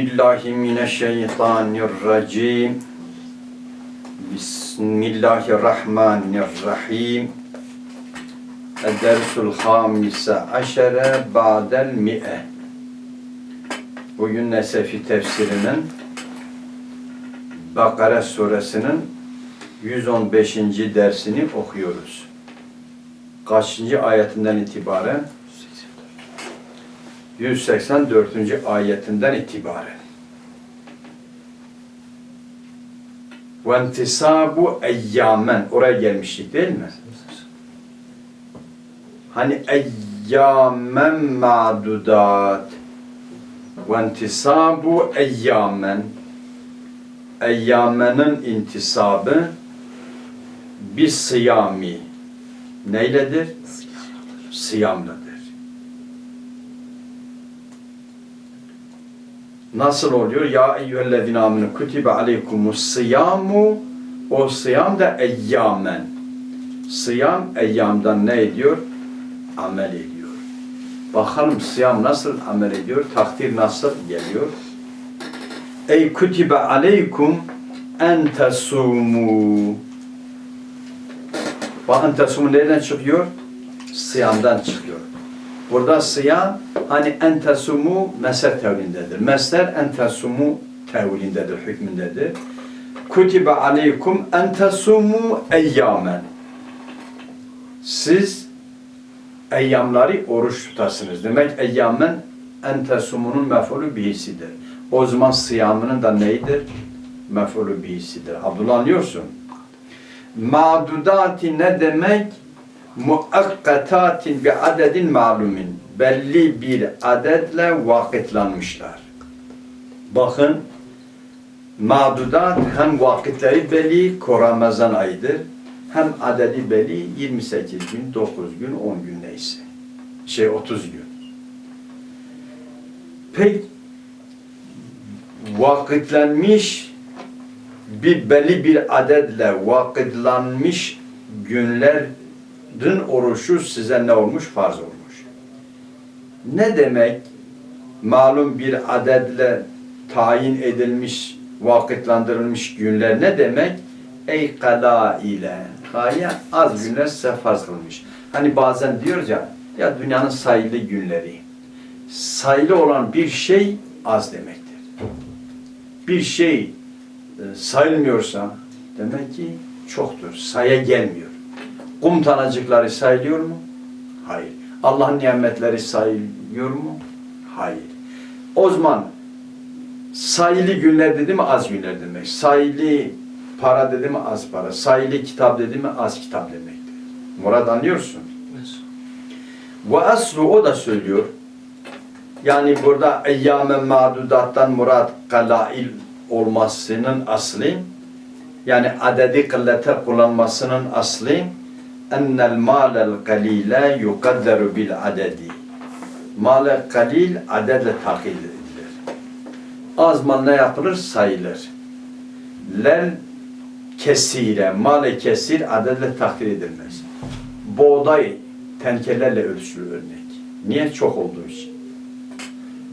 billahi mineşşeytanirracim. Bismillahirrahmanirrahim. Dersul hamise aşere ba'del mi'e. Bugün Nesefi tefsirinin Bakara suresinin 115. dersini okuyoruz. Kaçıncı ayetinden itibaren? 184. ayetinden itibaren. Entisabu eyyamen. Oraya gelmiştik değil mi? Hani ma'dudat. Ve entisabu eyyamen. Eyyamenin intisabı bir sıyami. Neyledir? Sıyamladır. Nasıl oluyor? Ya eyyühellezine aminu kutibe aleykumus sıyamu o sıyam da eyyamen. Sıyam eyyamdan ne ediyor? Amel ediyor. Bakalım sıyam nasıl amel ediyor? Takdir nasıl geliyor? Ey kutibe aleykum en tesumu. Bak en tesumu nereden çıkıyor? Sıyamdan çıkıyor. Burada sıyam hani en tesumu mesler tevlindedir. Mesler en tesumu tevlindedir, hükmündedir. Kutibe aleykum en tesumu eyyamen. Siz eyyamları oruç tutasınız. Demek eyyamen en tesumunun mef'ulü bihisidir. O zaman sıyamının da neydir? Mef'ulü bihisidir. Abdullah anlıyorsun. Ma'dudati ne demek? Muakkatatin bi adedin malumin. Belli bir adetle vakitlanmışlar. Bakın mağdudat hem vakitleri belli, Ramazan ayıdır. Hem adedi belli 28 gün, 9 gün, 10 gün neyse. Şey 30 gün. Pek vakitlenmiş bir belli bir adetle vakitlanmış günlerin oruçu size ne olmuş? Farz olmuş. Ne demek? Malum bir adetle tayin edilmiş, vakitlandırılmış günler ne demek? Ey kala ile. Kaya az günler size farz kılmış. Hani bazen diyoruz ya, ya dünyanın sayılı günleri. Sayılı olan bir şey az demektir. Bir şey e, sayılmıyorsa demek ki çoktur. Saya gelmiyor. Kum tanecikleri sayılıyor mu? Hayır. Allah'ın nimetleri sayılıyor mu? Hayır. O zaman sayılı günler dedi mi az günler demek. Sayılı para dedi mi az para. Sayılı kitap dedi mi az kitap demektir. Murad anlıyorsun. Ve aslu o da söylüyor. Yani burada eyyamen ma'dudattan murad kalail olmasının asli yani adedi kıllete kullanmasının asli ennel malel kalile yukadderu bil adedi. Male kalil adedle takil edilir. Az mal ne yapılır? Sayılır. Lel kesire, male kesir adedle takdir edilmez. Buğday tenkelerle ölçülür örnek. Niye? Çok olduğu için.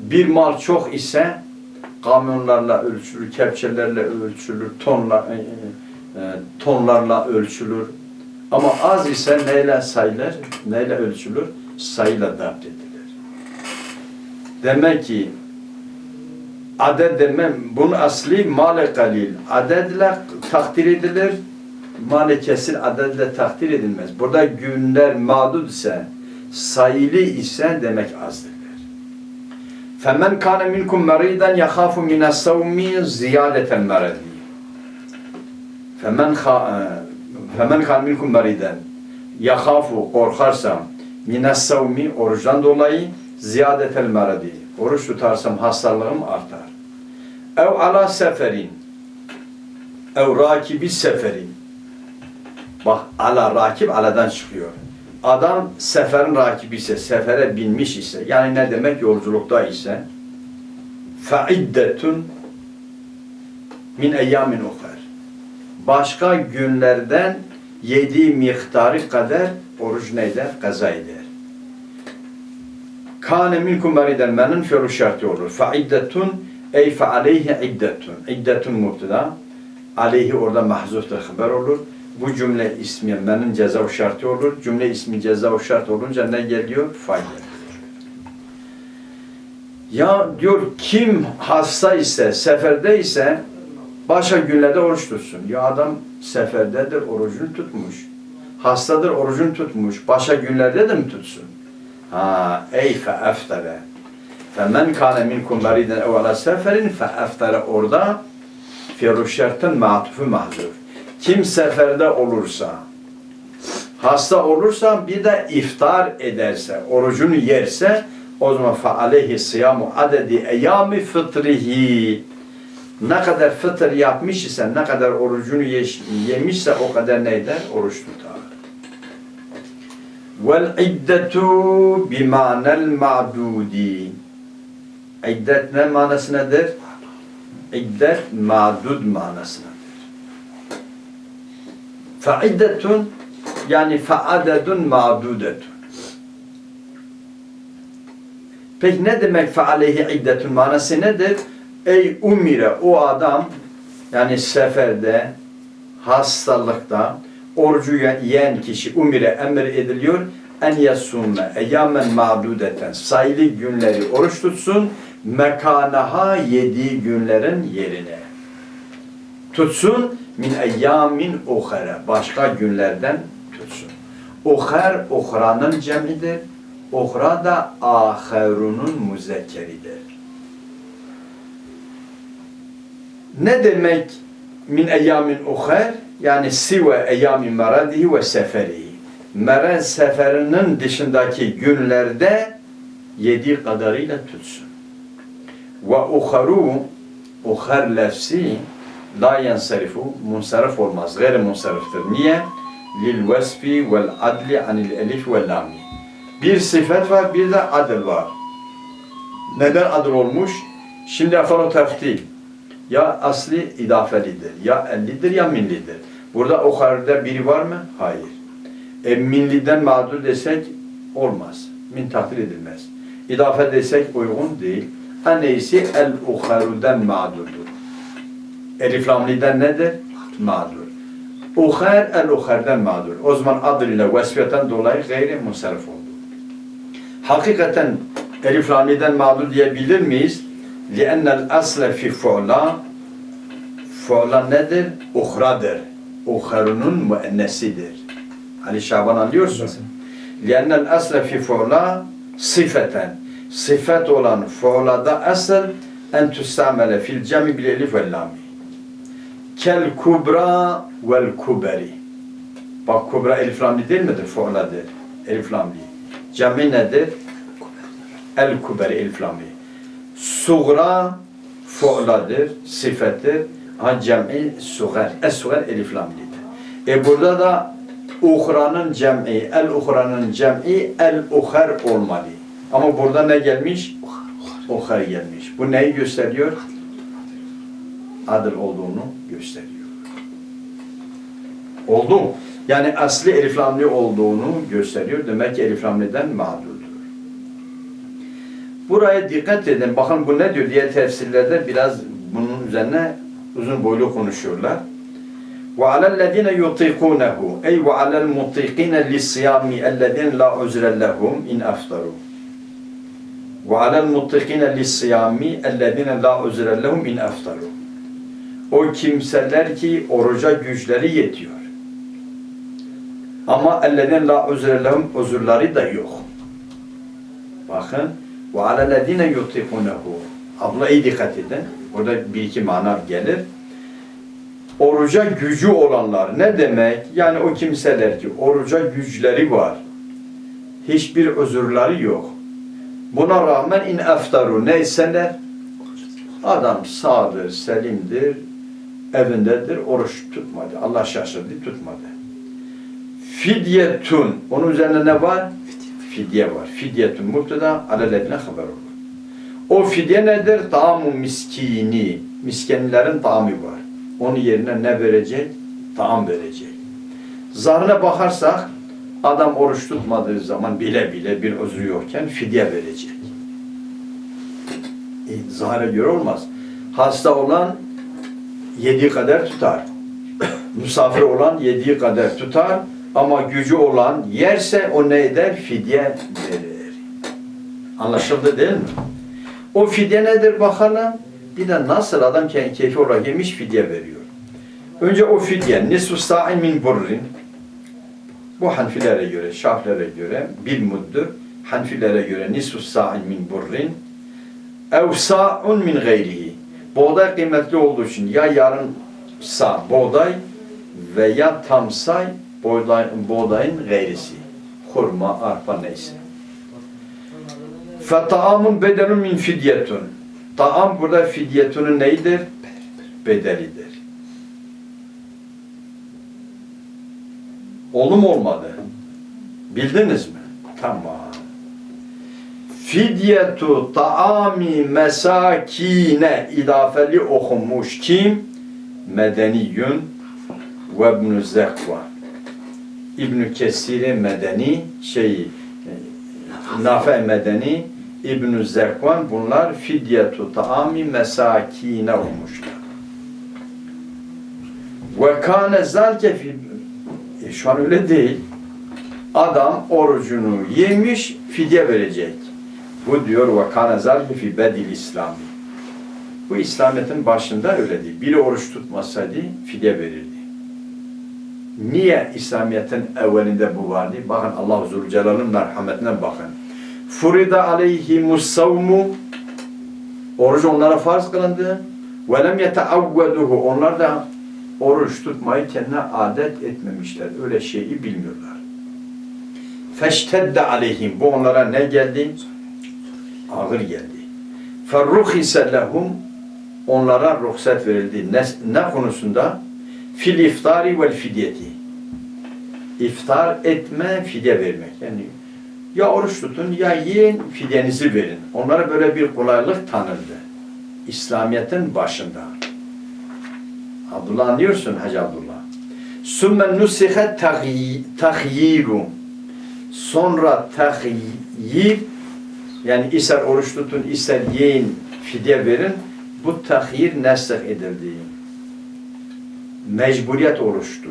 Bir mal çok ise kamyonlarla ölçülür, kepçelerle ölçülür, tonla, e, e, tonlarla ölçülür. Ama az ise neyle sayılır, neyle ölçülür? Sayıyla dapt edilir. Demek ki adet demem, bunun asli male kalil. Adedle takdir edilir, male kesir adedle takdir edilmez. Burada günler mağdud ise, sayılı ise demek azdır. فَمَنْ كَانَ مِنْكُمْ مَرِيدًا يَخَافُ مِنَ السَّوْمِ زِيَادَةَ الْمَرَدِ فَمَنْ فَمَنْ كَانَ مِنْكُمْ مَرِيدًا يَخَافُ korkarsam مِنَ السَّوْمِ oruçtan dolayı ziyadetel meradi. Oruç tutarsam hastalığım artar. Ev ala seferin. Ev rakibi seferin. Bak ala rakip aladan çıkıyor. Adam seferin rakibi ise, sefere binmiş ise, yani ne demek yolculukta ise feiddetun min eyyamin ukhar. Başka günlerden yediği miktarı kadar oruç neyler? Kaza eder. Kâne minkum meriden menin fi'lu şartı olur. Feiddetun Ey fe aleyhi iddetun. İddetun mubtada. Aleyhi orada mahzuftur haber olur. Bu cümle ismi menin ceza şartı olur. Cümle ismi ceza şart olunca ne geliyor? Geliyor. Ya diyor kim hasta ise, seferde ise başka günlerde oruç tutsun. Ya adam seferdedir, orucunu tutmuş. Hastadır, orucunu tutmuş. Başka günlerde de mi tutsun? Ha, ey fe eftere. Femen kâne minkum meriden ev ala seferin fe eftere orada firuşşertin ma'tufu mahzuf. Kim seferde olursa, hasta olursa bir de iftar ederse, orucunu yerse o zaman fe aleyhi siyamu adedi eyyami fıtrihi ne kadar fıtır yapmış ise, ne kadar orucunu yemişse o kadar neyden? Oruç tutar. Vel iddetu bimanel ma'dudi. İddet ne manası nedir? İddet ma'dud manasındadır. Fe iddetun yani fe adedun ma'dudetun. Peki ne demek fe aleyhi iddetun manası nedir? Ey umire o adam yani seferde, hastalıkta orucu yiyen kişi umire emir ediliyor en yasumme eyyamen ma'dudeten sayılı günleri oruç tutsun mekanaha yediği günlerin yerine tutsun min eyyamin uhara başka günlerden tutsun. Uhar uhranın cemidir. Uhra da aherunun muzekkeridir. Ne demek min eyyamin uhar? Yani sive eyyamin meradihi ve seferihi. Merad seferinin dışındaki günlerde yediği kadarıyla tutsun. Ve uharu uhar lefsi la yansarifu munsarif olmaz. Gayri munsariftir. Niye? Lil vesfi vel adli anil elif vel lami. Bir sıfat var, bir de adıl var. Neden adıl olmuş? Şimdi efendim teftil. Ya asli idafelidir, ya ellidir ya millidir. Burada o haride biri var mı? Hayır. E, milliden mağdur desek olmaz. Min takdir edilmez. İdafe desek uygun değil. En iyisi el uharuden mağdurdur. Elif lamliden nedir? Mağdur. Uhar el uharden mağdur. O zaman adıyla vesfiyeten dolayı gayri musarrif oldu. Hakikaten elif lamliden mağdur diyebilir miyiz? لِأَنَّ الْأَصْلَ فِي فُعْلَا Fu'la nedir? Uhradır. Uharunun müennesidir. Ali Şaban anlıyorsun. لِأَنَّ الْأَصْلَ فِي فُعْلَا sıfeten. Sıfet olan fu'lada asıl en tüstamele fil cemi bil elif vel lami. Kel kubra vel kuberi. Bak kubra elif lamli değil midir? Fu'ladır. Elif lamli. Cemi nedir? El kuberi elif lamli. Sugra fu'ladır, sıfettir. Ha cem'i sugar. Es-sugar elif lamlidir. E burada da uhranın cem'i, el uhranın cem'i el uhar olmalı. Ama burada ne gelmiş? Uhar gelmiş. Bu neyi gösteriyor? Adıl olduğunu gösteriyor. Oldu mu? Yani asli elif lamli olduğunu gösteriyor. Demek ki elif mağdurdur. Buraya dikkat edin. Bakın bu ne diyor diğer tefsirlerde biraz bunun üzerine uzun boylu konuşuyorlar. وعلى الذين يطيقونه أي وعلى المطيقين للصيام الذين لا عذر لهم إن أفطروا وعلى المطيقين للصيام الذين لا عذر لهم إن أفطروا O kimseler ki oruca güçleri yetiyor. Ama ellezine la uzre lehum uzurları da yok. Bakın ve alellezine yutikunehu. Abla iyi dikkat edin. Orada bir iki mana gelir. Oruca gücü olanlar ne demek? Yani o kimseler ki oruca güçleri var. Hiçbir özürleri yok. Buna rağmen in eftaru neyseler adam sağdır, selimdir, evindedir, oruç tutmadı. Allah şaşırdı, tutmadı. Fidyetun. Onun üzerine ne var? Fidye var. Fidyetun muhtada alelevine haber olur. O fidye nedir? Tamu miskini. Miskinlerin taamı var. Onun yerine ne verecek? Taam verecek. Zahına bakarsak adam oruç tutmadığı zaman bile bile bir özrü yokken fidye verecek. E, zahire göre olmaz. Hasta olan yediği kadar tutar. Misafir olan yediği kadar tutar. Ama gücü olan yerse o ne eder? Fidye verir. Anlaşıldı değil mi? O fidye nedir bakalım? Bir de nasıl adam ke- keyfi olarak yemiş fidye veriyor. Önce o fidye nisfu sa'in min burrin. Bu Hanfilere göre, Şafilere göre bir muddur. Hanfilere göre nisfu sa'in min burrin. Ev sa'un min gayrihi. Buğday kıymetli olduğu için ya yarım sa buğday veya tam say buğday, buğdayın gayrisi. Hurma, arpa neyse. Fetaamun bedelun min fidyetun. Taam burada fidyetunun neydir? Bedelidir. Oldu mu olmadı? Bildiniz mi? Tamam. Fidyetu taami mesakine idafeli okunmuş kim? Medeniyün ve ibn Zekva. İbn Kesir'i medeni şey Nafe medeni İbn Zekvan bunlar fidyetu taami mesakine olmuşlar. Ve kâne zâlke e, şu an öyle değil. Adam orucunu yemiş, fidye verecek. Bu diyor ve kâne zâlke fi bedil İslami. Bu İslamiyet'in başında öyle değil. Biri oruç tutmasaydı fidye verirdi. Niye İslamiyet'in evvelinde bu vardı? Bakın Allah Zülcelal'ın merhametine bakın. Furida aleyhimus savmu Oruç onlara farz kılındı. Ve lem yeteavveduhu Onlar da oruç tutmayı kendine adet etmemişler. Öyle şeyi bilmiyorlar. Feştedde aleyhim. Bu onlara ne geldi? Ağır geldi. Ferruhise lehum Onlara ruhsat verildi. Ne, ne konusunda? Fil iftari vel fidyeti. İftar etme, fidye vermek. Yani ya oruç tutun ya yiyin, fidyenizi verin. Onlara böyle bir kolaylık tanındı. İslamiyet'in başında. Abdullah anlıyorsun Hacı Abdullah. Sümme nusihe tahyiru. Sonra tahyir yani ister oruç tutun, ister yiyin, fidye verin. Bu tahyir nesih edildi. Mecburiyet oluştu.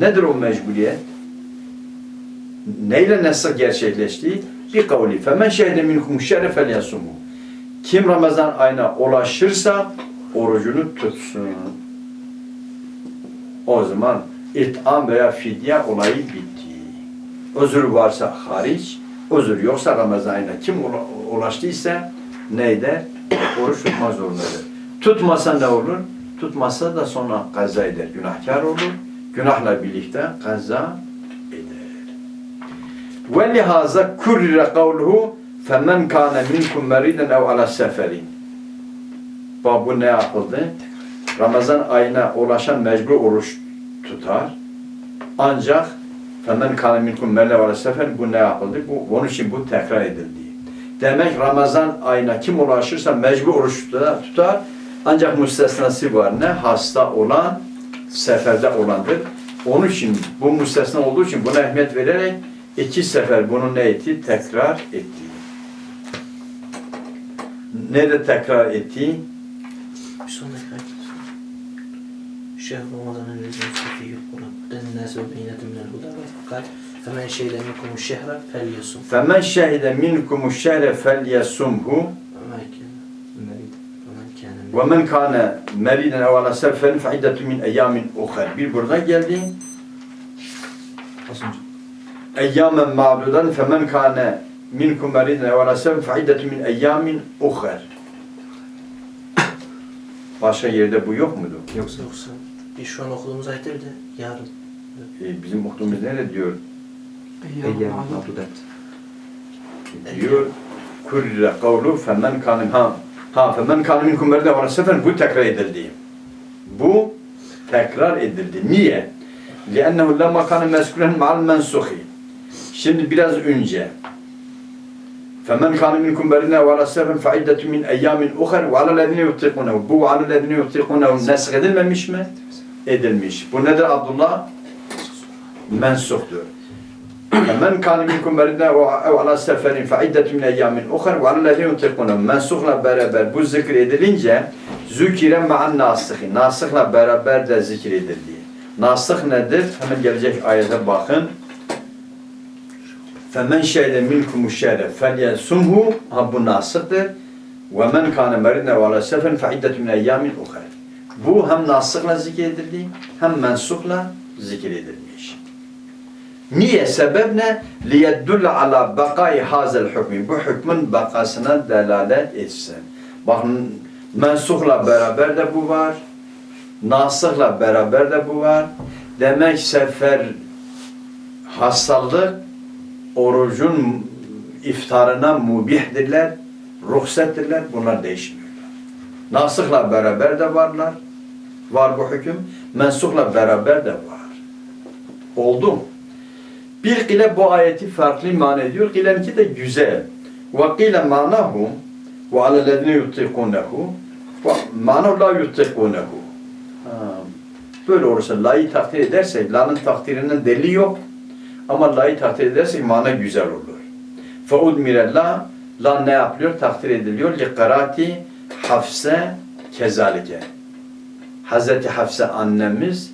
Nedir o mecburiyet? Neyle nesih gerçekleşti? Bir kavli. Femen şehde minkum şerefel yasumu. Kim Ramazan ayına ulaşırsa orucunu tutsun. O zaman itam veya fidye olayı bitti. Özür varsa hariç, özür yoksa Ramazan ayına kim ula- ulaştıysa neyde? Oruç tutma zorundadır. Tutmasa ne olur? Tutmasa da sonra kaza eder. Günahkar olur. Günahla birlikte kaza eder. Ve lihaza kurrire kavluhu kâne minkum meriden ev ala seferin. Bak bu ne yapıldı? Ramazan ayına ulaşan mecbur oruç tutar. Ancak femen kâne minkum meriden ev ala seferin bu ne yapıldı? Bu, onun için bu tekrar edildi. Demek Ramazan ayına kim ulaşırsa mecbur oruç tutar. Ancak müstesnası var. Ne? Hasta olan, seferde olandır. Onun için bu müstesna olduğu için buna ehemmiyet vererek iki sefer bunu ne etti? Tekrar etti. Nerede tekrar etti? Bir sonraki ayet. Şehr Ramazan'ın rızını sofiyyü Kur'an. Den nâs ve beynetü minel huda ve fakat femen şeyle minkumu şehre fel yasum. فَمَنْ شَهِدَ مِنْكُمُ الشَّهْرَ فَلْيَسُمْهُ Femen kâne وَمَنْ كَانَ مَرِيدًا اَوْ عَلَى سَفَرٍ فَعِدَّةٌ مِنْ اَيَّامٍ اُخَرٍ Bir burada geldi. اَيَّامًا مَعْدُودًا فَمَنْ كَانَ مِنْكُمْ مَرِيدًا اَوْ عَلَى سَفَرٍ فَعِدَّةٌ مِنْ اَيَّامٍ اُخَرٍ Başka yerde bu yok mudur? Yoksa yoksa biz şu an okuduğumuz ayette bir de yarın. E, bizim okuduğumuz nerede diyor? Eyyam ma'dudat. diyor kurre kavlu femen kanim ha ha femen kanim minkum merde ve sefer bu tekrar edildi. Bu tekrar edildi. Niye? لأنه لما كان مذكورا مع المنسوخ. Şimdi biraz önce فمن كان منكم مريضا وعلى سفر فعدة من أيام أخر وعلى الذين يطيقونه bu على الذين يطيقونه nesk edilmemiş mi? Edilmiş. Bu nedir Abdullah? Mensuhtur. فمن كان منكم مريضا أو على سفر فعدة من أيام أخر وعلى الذين يطيقونه mensukla beraber bu zikir edilince Zükire ma'an nasıhi. Nasıhla beraber de zikredildi. Nasıh nedir? Hemen gelecek ayete bakın. فَمَنْ شَهِدَ مِنْكُمُ الشَّهْرَ فَلْيَسُمْهُ Ha bu nasıhtır. وَمَنْ كَانَ مَرِدًا وَعَلَى سَفَرٍ فَعِدَّةٌ مِنْ اَيَّامٍ اُخَرٍ Bu hem nasıhla zikredildi, hem mensukla zikredilmiş. Niye? Sebep ne? لِيَدُّلَّ عَلَى بَقَاءِ هَذَا الْحُكْمِ Bu hükmün bakasına delalet etsin. Bakın mensukla beraber de bu var. Nasıhla beraber de bu var. Demek sefer hastalık orucun iftarına mubihdirler, ruhsettirler. Bunlar değişmiyorlar. Nasıhla beraber de varlar. Var bu hüküm. Mensukla beraber de var. Oldu mu? Bir kile bu ayeti farklı mana ediyor. Kilenki de güzel. Ve kile manahum ve alellezine yutikunehu ve manahu la yutikunehu. Böyle olursa la'yı takdir edersek, la'nın takdirinin delili yok. Ama la'yı takdir edersek mana güzel olur. Feudmire la, la ne yapılıyor? Takdir ediliyor. Likarati hafse kezalike. Hazreti Hafsa annemiz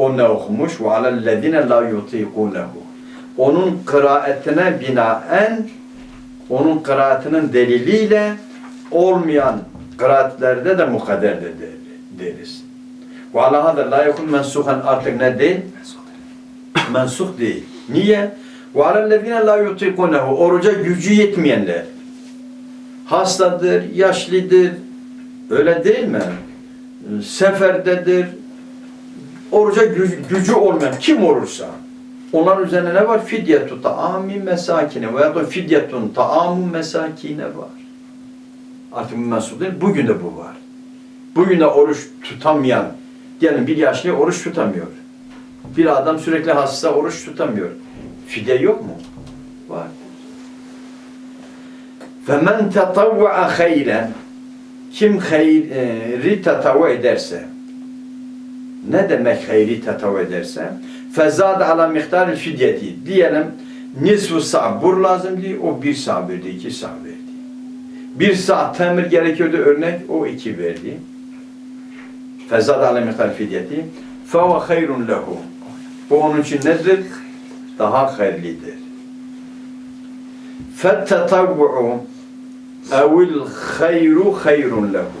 o ne okumuş? Ve alellezine la yutikunehu. Onun kıraatine binaen onun kıraatinin deliliyle olmayan kıraatlerde de mukadder de deriz. Ala hada la yekun mensuhan artık ne değil? Mensuh değil. Niye? Ve alellezine la yutikunehu. Oruca gücü yetmeyenler. Hastadır, yaşlıdır. Öyle değil mi? Seferdedir, oruca gücü, gücü olmayan kim olursa onların üzerine ne var? Fidyetu ta'ami mesakine veya da fidyetun ta'amu mesakine var. Artık bu mensup değil. Bugün de bu var. Bugün de oruç tutamayan, diyelim bir yaşlı oruç tutamıyor. Bir adam sürekli hasta oruç tutamıyor. Fidye yok mu? Var. فَمَنْ تَطَوَّعَ خَيْرًا Kim hayri tatavvu ederse, ne demek hayri tetav ederse fezad ala miktar şiddeti diyelim nisfu sabur lazımdı o bir sağ verdi iki sağ verdi bir sağ temir gerekiyordu örnek o iki verdi. Fezad ala miktar şiddeti feve hayrun lehu. Bu onun için nedir? daha hayırlidir fettetavvu evil hayru hayrun lehu.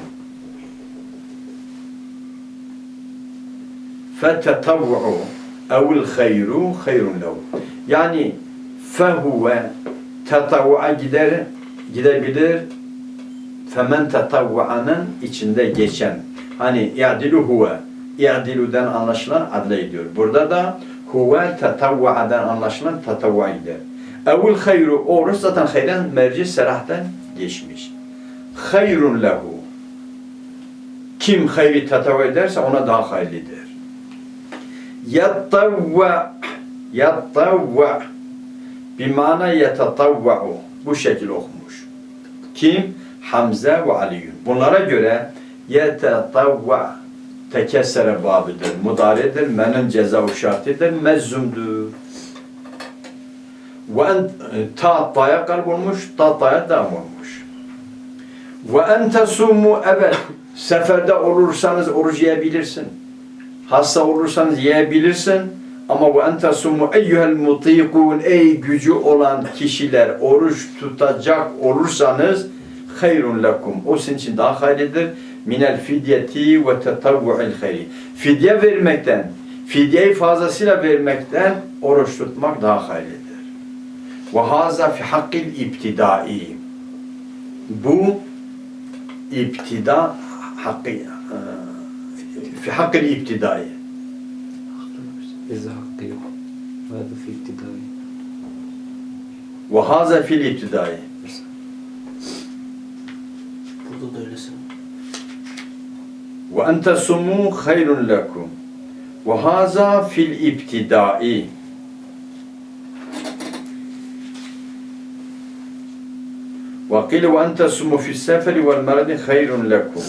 فَتَطَوُّعُ اَوِ الْخَيْرُ خَيْرٌ لَهُ Yani fehuve tetavvu'a gider, gidebilir femen tetavvu'anın içinde geçen hani i'dilu huve i'dilu'den anlaşılan adle ediyor. Burada da huve tetavvu'adan anlaşılan tetavvu'a gider. Evul hayru oruç zaten hayren merci serahten geçmiş. Hayrun lehu. Kim hayri tetavvu ederse ona daha hayırlıdır. Yattavva yattavva bimana yetatavva'u bu şekil okumuş. Kim? Hamze ve Aliyun. Bunlara göre yetatavva tekessere babıdır, mudaredir, menin ceza şartıdır, mezzumdur. Ve en, ta ta'ya kalp olmuş, ta ta'ya devam olmuş. Ve en tesumu evet, seferde olursanız oruç yiyebilirsin. Hasta olursanız yiyebilirsin. Ama bu en tesumu eyyuhel mutikun ey gücü olan kişiler oruç tutacak olursanız hayrun lekum. O sizin için daha hayırlıdır. Minel fidyeti ve tetavvu'il hayri. Fidye vermekten, fidyeyi fazlasıyla vermekten oruç tutmak daha hayırlıdır. Ve haza fi hakkil iptidai. Bu iptida hakkı في حق الابتدائي إزهاقي هذا في ابتدائي وهذا في الابتدائي وأنت سمو خير لكم. وهذا في الابتدائي وقيل وأنت سمو في السفر والمرض خير لكم.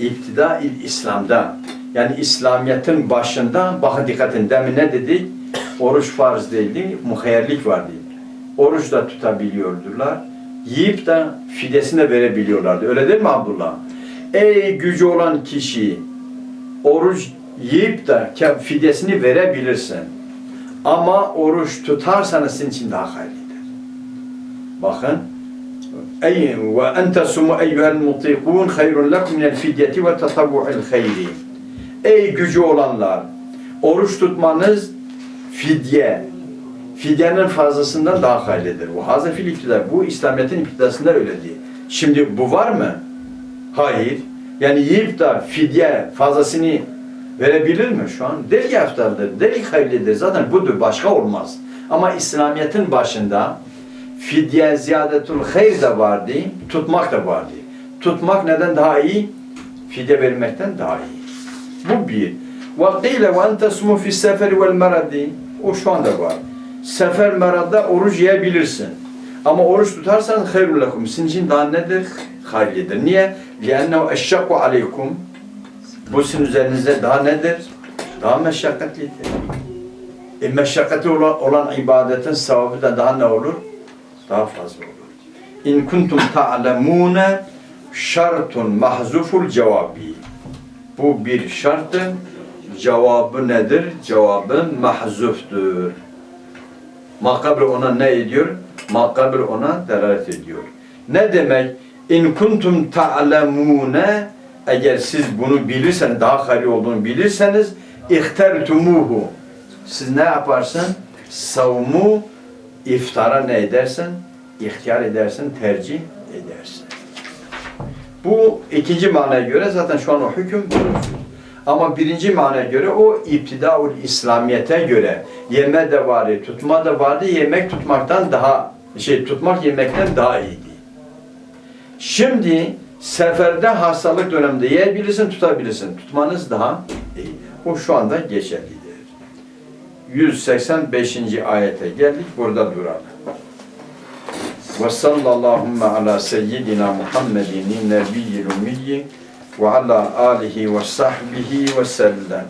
İptida il İslam'da yani İslamiyet'in başında bakın dikkatin demin ne dedik? Oruç farz değildi, muhayyerlik vardı. oruç da tutabiliyordular. Yiyip de fidesini de verebiliyorlardı. Öyle değil mi Abdullah? Ey gücü olan kişi oruç yiyip de fidesini verebilirsin. Ama oruç tutarsanız sizin için daha hayırlıdır. Bakın. Ente sumu eyyuhel mutikun hayrun lekum minel fidyeti ve tatavvu'il hayri. Ey gücü olanlar, oruç tutmanız fidye, fidyenin fazlasından daha hayırlıdır. Bu hazır fil iktidar. Bu İslamiyet'in iktidasında öyle değil. Şimdi bu var mı? Hayır. Yani yiyip de fidye fazlasını verebilir mi şu an? Deli eftaldır, deli hayırlıdır. Zaten budur, başka olmaz. Ama İslamiyet'in başında fidye ziyadetul hayır da vardı, tutmak da vardı. Tutmak neden daha iyi? Fidye vermekten daha iyi. Bu bir. وَقِيلَ وَاَنْ تَسْمُ فِي السَّفَرِ وَالْمَرَدِ O şu anda var. Sefer meradda oruç yiyebilirsin. Ama oruç tutarsan hayrul lekum. Sizin için daha nedir? Hayırlıdır. Niye? لِأَنَّهُ اَشَّقُ عَلَيْكُمْ Bu sizin üzerinize daha nedir? Daha meşakkatlidir. E meşakkatli olan, olan ibadetin sevabı da daha ne olur? Daha fazla olur. İn kuntum ta'lemune şartun mahzuful cevabi. Bu bir şartın cevabı nedir? Cevabı mahzuftur. Makabr ona ne ediyor? Makabr ona delalet ediyor. Ne demek? İn kuntum ta'lemune eğer siz bunu bilirseniz, daha hayır olduğunu bilirseniz ihtertumuhu. Siz ne yaparsın? Savmu iftara ne edersin? İhtiyar edersin, tercih edersin. Bu ikinci manaya göre zaten şu an o hüküm. Ama birinci manaya göre o iptidaul İslamiyete göre yeme de vardı, tutma da vardı. Yemek tutmaktan daha şey tutmak yemekten daha iyiydi. Şimdi seferde hastalık döneminde yiyebilirsin, tutabilirsin. Tutmanız daha iyi. O şu anda geçerlidir. 185. ayete geldik. Burada duralım. Ve sallallahu ala seyyidina Muhammedin nebiyyil ummiyi ve ala alihi ve sahbihi ve sellem.